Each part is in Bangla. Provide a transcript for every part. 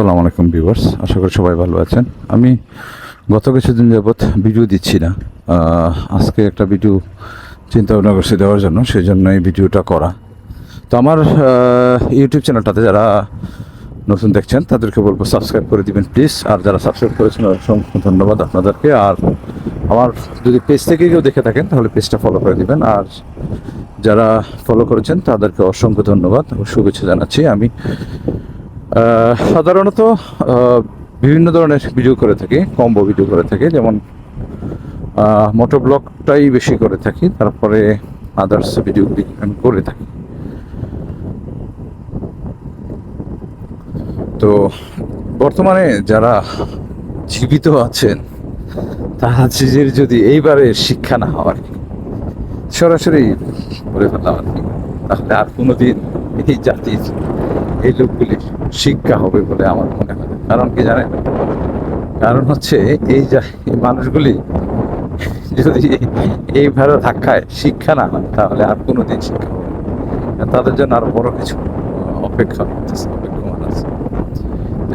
আসসালামু আলাইকুম ভিউয়ার্স, আশা করি সবাই ভালো আছেন। আমি গত কিছুদিন যাবৎ ভিডিও দিচ্ছি না। আজকে একটা ভিডিও চিন্তা ভাবনা করছি দেওয়ার জন্য সেই জন্য এই ভিডিওটা করা। তো আমার ইউটিউব চ্যানেলটাতে যারা নতুন দেখছেন, তাদেরকে বলব সাবস্ক্রাইব করে দিবেন, প্লিজ। আর যারা সাবস্ক্রাইব করেছেন, অসংখ্য ধন্যবাদ আপনাদেরকে। আর আমার যদি পেজ থেকে কেউ দেখে থাকেন, তাহলে পেজটা ফলো করে দিবেন। আর যারা ফলো করেছেন, তাদেরকে অসংখ্য ধন্যবাদ শুভেচ্ছা জানাচ্ছি। আমি সাধারণত বিভিন্ন ধরনের ভিডিও করে থাকি, কম্বো ভিডিও করে থাকি, যেমন মোটো ব্লগটাই বেশি করে থাকি, তারপরে আদার্স ভিডিও আমি করে থাকি। তো, বর্তমানে যারা জীবিত আছেন তাদের যদি এইবারে শিক্ষা না হয় সরাসরি বলে ফেললাম আর কি। তাহলে আর কোনোদিন এই জাতির এই লোকগুলির শিক্ষা হবে বলে আমার মনে হয়। কারণ কি জানেন? কারণ হচ্ছে এই মানুষগুলি যদি এইভাবে ধাক্কায় শিক্ষা না হয়, তাহলে আর কোনোদিন শিক্ষা হবে তাদের জন্য আরও বড় কিছু অপেক্ষা করতেছে, অপেক্ষমান আছে।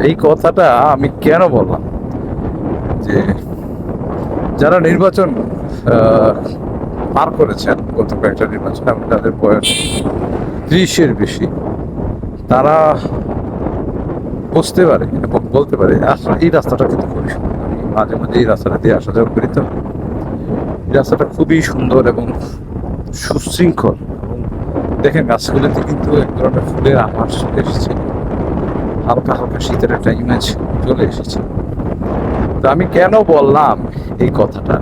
এই কথাটা আমি কেন বললাম? যে যারা নির্বাচন পার করেছেন, গত কয়েকটা নির্বাচন, এবং তাদের বয়স ত্রিশের বেশি তারা বুঝতে পারে এবং বলতে পারে, আসলে এই রাস্তাটা কিন্তু খুবই সুন্দর। আমি মাঝে মাঝে এই রাস্তাটা দিয়ে আসা যাওয়া করি তো। এই রাস্তাটা খুবই সুন্দর এবং সুশৃঙ্খল। দেখেন, গাছগুলোতে কিন্তু এক ধরনের ফুলের চলে এসেছে। হালকা হালকা শীতের একটা ইমেজ চলে এসেছে। তো আমি কেন বললাম এই কথাটা?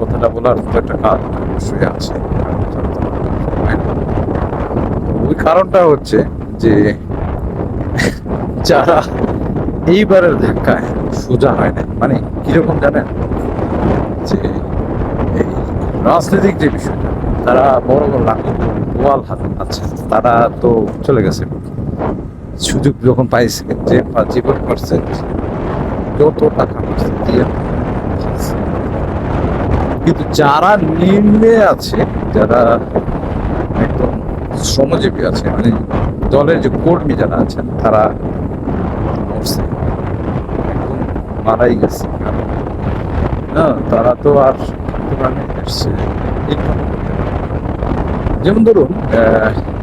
কথাটা বলার তো একটা কারণ অবশ্যই আছে। ওই কারণটা হচ্ছে যে যারা এইবারের ধাক্কায় সোজা হয় না মানে কীরকম জানেন? যে এই রাজনৈতিক যে বিষয়টা, তারা বড় বড় লাখ ওয়াল হাত আছে তারা তো চলে গেছে। সুযোগ যখন পাইছে, যে জীবন করছে যত টাকা করছে দিয়ে কিন্তু যারা নিম্নে আছে, যারা শ্রমজীবী আছে? মানে দলের যে কর্মী যারা আছেন, তারা মারাই গেছে। না, তারা তো আর যেমন ধরুন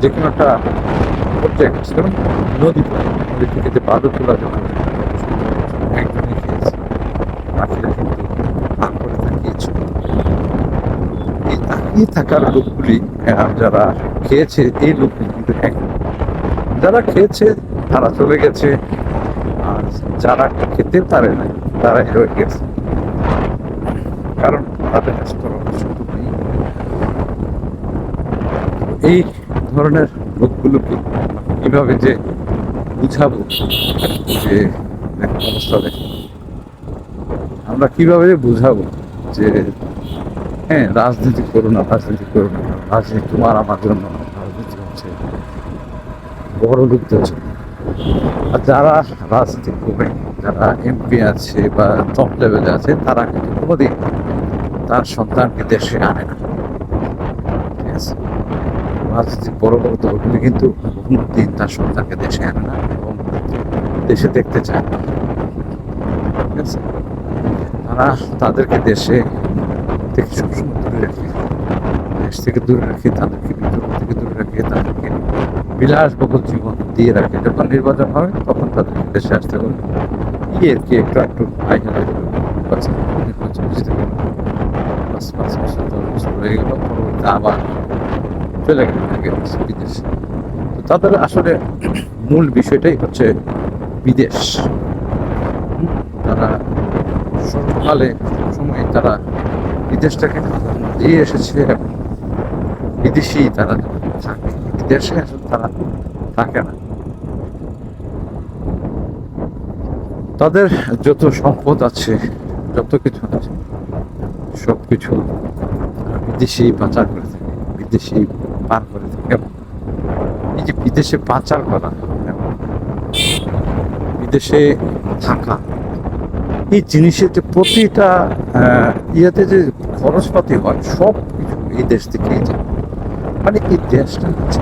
যে কোনো একটা প্রজেক্ট যেমন নদী নদী থেকে বালু তোলা যখন একজনই খেয়েছে বাকিরা কিন্তু ভাগ করে তাকিয়েছিল এই তাকিয়ে থাকার লোকগুলি যারা খেয়েছে এই লোকগুলি কিন্তু এক। যারা খেয়েছে, তারা চলে গেছে। আর যারা খেতে পারে না, তারা রয়ে গেছে। কারণ তাদের নেই। এই ধরনের লোকগুলোকে কীভাবে যে বুঝাবো যে অবস্থা। আমরা কীভাবে বুঝাবো যে হ্যাঁ রাজনীতি করো না, রাজনীতি করো না, রাজনীতি তোমার আমার জন্য হচ্ছে। বড় লোকদের জন্য আর যারা রাজনীতি করবে, যারা এমপি আছে বা টপ লেভেলে আছে, তারা কিন্তু কোনোদিন তার সন্তানকে দেশে আনে না। ঠিক আছে? রাজনীতির বড় বড় দলগুলি কিন্তু কোনো দিন তার সন্তানকে দেশে আনে না এবং দেশে দেখতে চায় না। ঠিক আছে? তারা তাদেরকে দেশে থেকে সবসময় দূরে রাখে। দেশ থেকে দূরে রাখে, তাদেরকে বিদ্রোহ থেকে দূরে রাখে তাদেরকে বিলাসবহুল জীবন দিয়ে রাখে। যখন নির্বাচন হয়, তখন তাদের দেশে আসতে হবে। আর কি একটু একটু আই নির্বাচন নির্বাচন জিতে গেল পাঁচ পাঁচ বছর দশ বছর হয়ে গেল, পরবর্তীতে আবার চলে গেল বিদেশে। তো তাদের আসলে মূল বিষয়টাই হচ্ছে বিদেশ। তারা সর্বকালে সময় তারা বিদেশটাকে দিয়ে এসেছে বিদেশি তারা থাকে আসলে তারা থাকে না। তাদের যত সম্পদ আছে, যত কিছু আছে সব কিছু বিদেশি পাচার করে থাকে, বিদেশি পার করে থাকে এবং এই যে বিদেশে পাচার করা বিদেশে থাকা, এই জিনিসের যে প্রতিটা ইয়েতে যে খরচপাতি হয় সব কিছু এই দেশ থেকেই যায়। মানে এই দেশটা হচ্ছে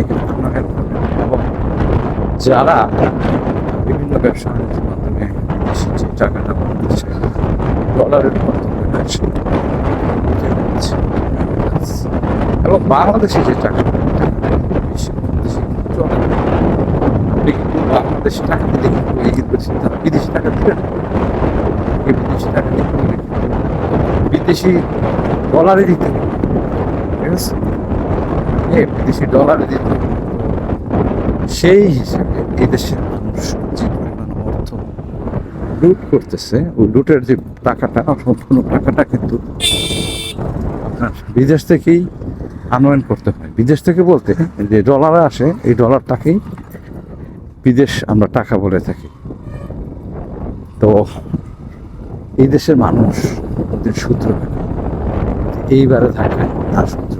এখানে করেন। এবং যারা বিভিন্ন ব্যবসা বাণিজ্যের মাধ্যমে টাকাটা ডলারের মাধ্যমে। এবং বাংলাদেশে যে টাকা বেশি বেশি চলে না। আপনি কিন্তু বাংলাদেশি টাকা দিলে কিন্তু কিন্তু তারা বিদেশি টাকা দিবে না এই বিদেশি টাকা দিতে বিদেশি ডলারে দিতে হবে এ বিদেশি ডলারে দিতে। সেই হিসেবে এই দেশের মানুষ যে পরিমাণ অর্থ লুট করতেছে, ওই লুটের যে টাকাটা, সম্পূর্ণ টাকাটা কিন্তু আপনার বিদেশ থেকেই আনয়ন করতে হয়। বিদেশ থেকে বলতে যে ডলারে আসে, এই ডলারটাকেই বিদেশ আমরা টাকা বলে থাকি। তো এই দেশের মানুষ সূত্র এইবারে থাকায় তার সূত্র।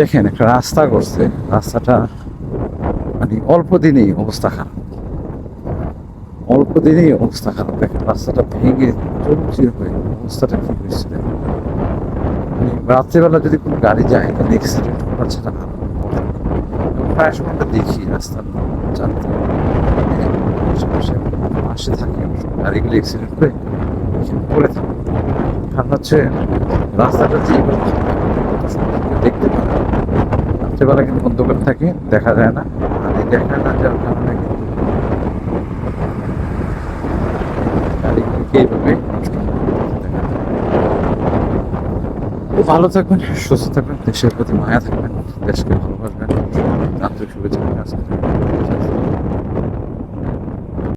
দেখেন, একটা রাস্তা করছে। রাস্তাটা মানে অল্প দিনেই অবস্থা খারাপ। অল্প দিনেই অবস্থা খারাপ। দেখেন, রাস্তাটা ভেঙে চলছিল হয়ে অবস্থাটা কি হয়েছে দেখেন। মানে রাত্রেবেলা যদি কোনো গাড়ি যায়, তাহলে অ্যাক্সিডেন্ট করা ছাড়া প্রায় সময় দেখি রাস্তার জানতে আশেপাশে পাশে থাকে গাড়িগুলি অ্যাক্সিডেন্ট করে এখানে পড়ে থাকে। কারণ হচ্ছে রাস্তাটা যেভাবে কত সুন্দর করে দেখতে পারে না। রাত্রেবেলা কিন্তু অন্ধকার থাকে, দেখা যায় না। আর এই দেখা না যাওয়ার কারণে কিন্তু এইভাবে ভালো থাকবেন, সুস্থ থাকবেন, দেশের প্রতি মায়া থাকবেন, দেশকে ভালোবাসবেন আন্তরিক শুভেচ্ছা